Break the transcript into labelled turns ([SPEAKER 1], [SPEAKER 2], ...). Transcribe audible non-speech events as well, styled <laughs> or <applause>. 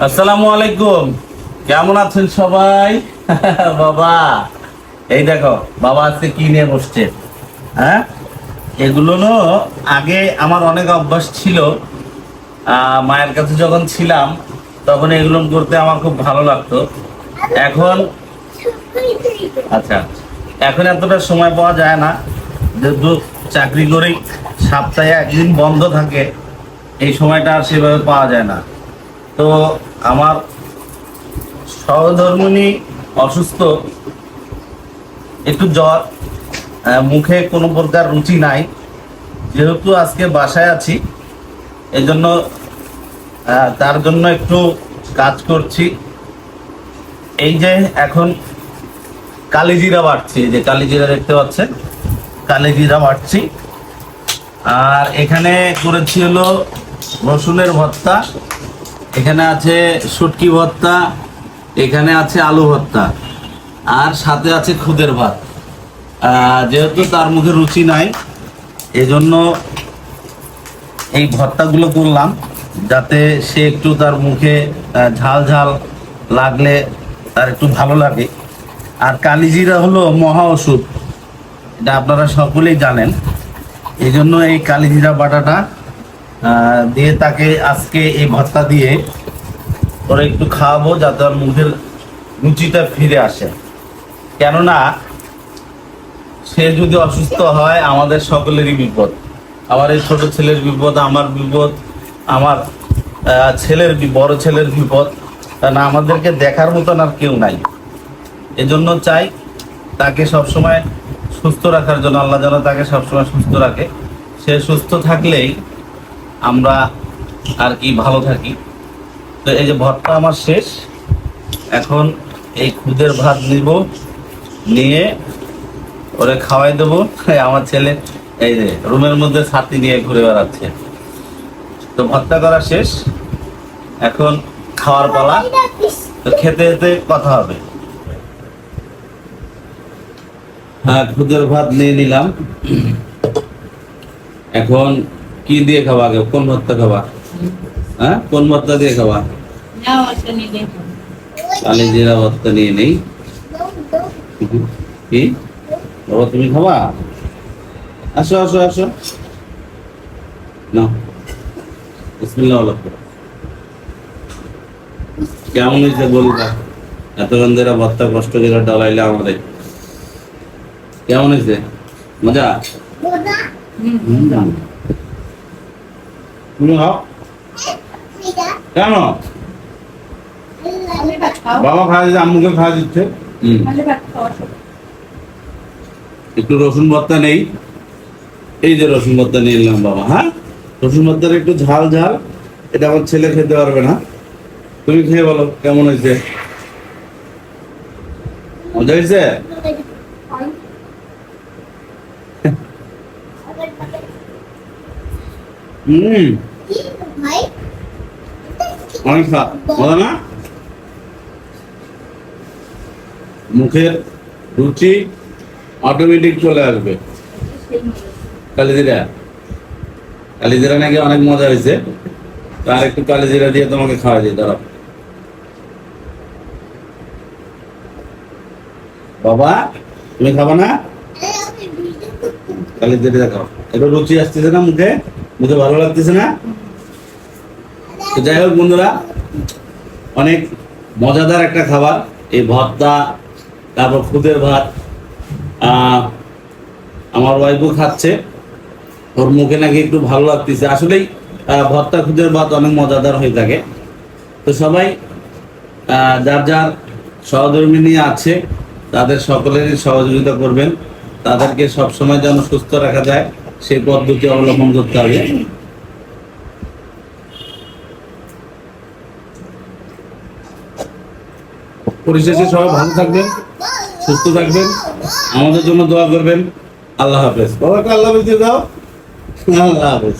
[SPEAKER 1] আসসালামু আলাইকুম। কেমন আছেন সবাই? <laughs> বাবা, এই দেখো, বাবা আজকে কি নিয়ে বসছে? হ্যাঁ? এগুলো আগে আমার অনেক অভ্যাস ছিল। মায়ের কাছে যখন ছিলাম, তখন এগুলো করতে আমার খুব ভালো লাগতো। এখন আচ্ছা এখন এতটা সময় পাওয়া যায় না। যেহেতু চাকরি করেই সপ্তাহে একদিন বন্ধ থাকে, এই সময়টা আর সেভাবে পাওয়া যায় না। তো আমার সহধর্মিনী অসুস্থ, একটু জ্বর মুখে কোনো প্রকার রুচি নাই। যেহেতু আজকে বাসায় আছি এই জন্য তার জন্য একটু কাজ করছি। এই যে এখন কালিজিরা বাড়ছি যে কালিজিরা দেখতে পাচ্ছেন? কালিজিরা বাড়ছি। আর এখানে করেছি হলো রসুনের ভর্তা। এখানে আছে শুটকি ভর্তা, এখানে আছে আলু ভর্তা, আর সাথে আছে খুদের ভাত। যেহেতু তার মুখে রুচি নাই, এজন্য এই ভর্তাগুলো করলাম, যাতে সে একটু তার মুখে ঝাল ঝাল লাগলে তার একটু ভালো লাগে। আর কালিজিরা হলো মহা ওষুধ, এটা আপনারা সকলেই জানেন। এই জন্য এই কালিজিরা বাটাটা দিয়ে তাকে আজকে এই ভর্তা দিয়ে ওরা একটু খাওয়াবো যাতে ওর মুখের রুচিটা ফিরে আসে। কেননা সে যদি অসুস্থ হয়, আমাদের সকলেরই বিপদ। আমার এই ছোট ছেলের বিপদ, আমার বিপদ, আমার ছেলের বড় ছেলের বিপদ। কারণ আমাদেরকে দেখার মতন আর কেউ নাই। এজন্য চাই তাকে সবসময় সুস্থ রাখার জন্য, আল্লাহ যেন তাকে সবসময় সুস্থ রাখে। সে সুস্থ থাকলেই আমরা আর কি ভালো থাকি। তো এই যে ভর্তা আমার শেষ। এখন এই খুদের ভাত নিব, নিয়ে ওরে খাওয়াই দেবো। আমার ছেলে এই যে রুমের মধ্যে ছাতি নিয়ে ঘুরে বেড়াচ্ছে। তো ভর্তা করা শেষ। এখন খাওয়ার পালা। তো খেতে খেতে কথা হবে। হ্যাঁ খুদের ভাত নিয়ে নিলাম। এখন কি দিয়ে খাবা আগে? কোন ভর্তা খাবা? হ্যাঁ? কোন ভর্তা দিয়ে খাবা? কালি জিরা ভর্তা নিয়ে নেই। কি? বাবা তুমি খাবা? আসো আসো আসো। না বিসমিল্লাহ বলো কেমন হয়েছে বলবা এতক্ষণ ধরে ভর্তা কষ্ট করে ডালাইলে আমাদের। কেমন হয়েছে? মজা। হুম। তুমি খাও। কেন? বাবা খাওয়া দিচ্ছে আম্মুকে খাওয়া দিচ্ছে। হুম। একটু রসুন ভর্তা নেই। এই যে রসুন ভর্তা নিয়ে এলাম বাবা হ্যাঁ? রসুন ভর্তার একটু ঝাল ঝাল এটা আমার ছেলে খেতে পারবে না। তুমি খেয়ে বলো কেমন হয়েছে? মজা হয়েছে? হুম। অনেক স্বাদ মজা না? মুখের রুচি অটোমেটিক চলে আসবে। কালিজিরা। কালিজিরা নাকি অনেক মজা হয়েছে। তার একটু কালিজিরা দিয়ে তোমাকে খাওয়া দিই, দাঁড়াও। বাবা, তুমি খাবা না? কালিজিরা খাও। একটু রুচি আসতেছে না মুখে? মুখে ভালো লাগতেছে না? তো যাই হোক বন্ধুরা, অনেক মজাদার একটা খাবার, এই ভর্তা, তারপর খুদের ভাত আমার ওয়াইফও খাচ্ছে। ওর মুখে নাকি একটু ভালো লাগতেছে। আসলেই ভর্তা, খুদের ভাত অনেক মজাদার হয়ে থাকে। তো সবাই যার যার সহধর্মিনী আছে, তাদের সকলেরই সহযোগিতা করবেন। তাদেরকে সবসময় যেন সুস্থ রাখা যায়, সেই পদ্ধতি অবলম্বন করতে হবে। পরিশেষে সবাই ভালো থাকবেন, সুস্থ থাকবেন। আমাদের জন্য দোয়া করবেন। আল্লাহ হাফেজ। বাবাকে আল্লাহ হাফেজ দিয়ে দাও। আল্লাহ হাফেজ।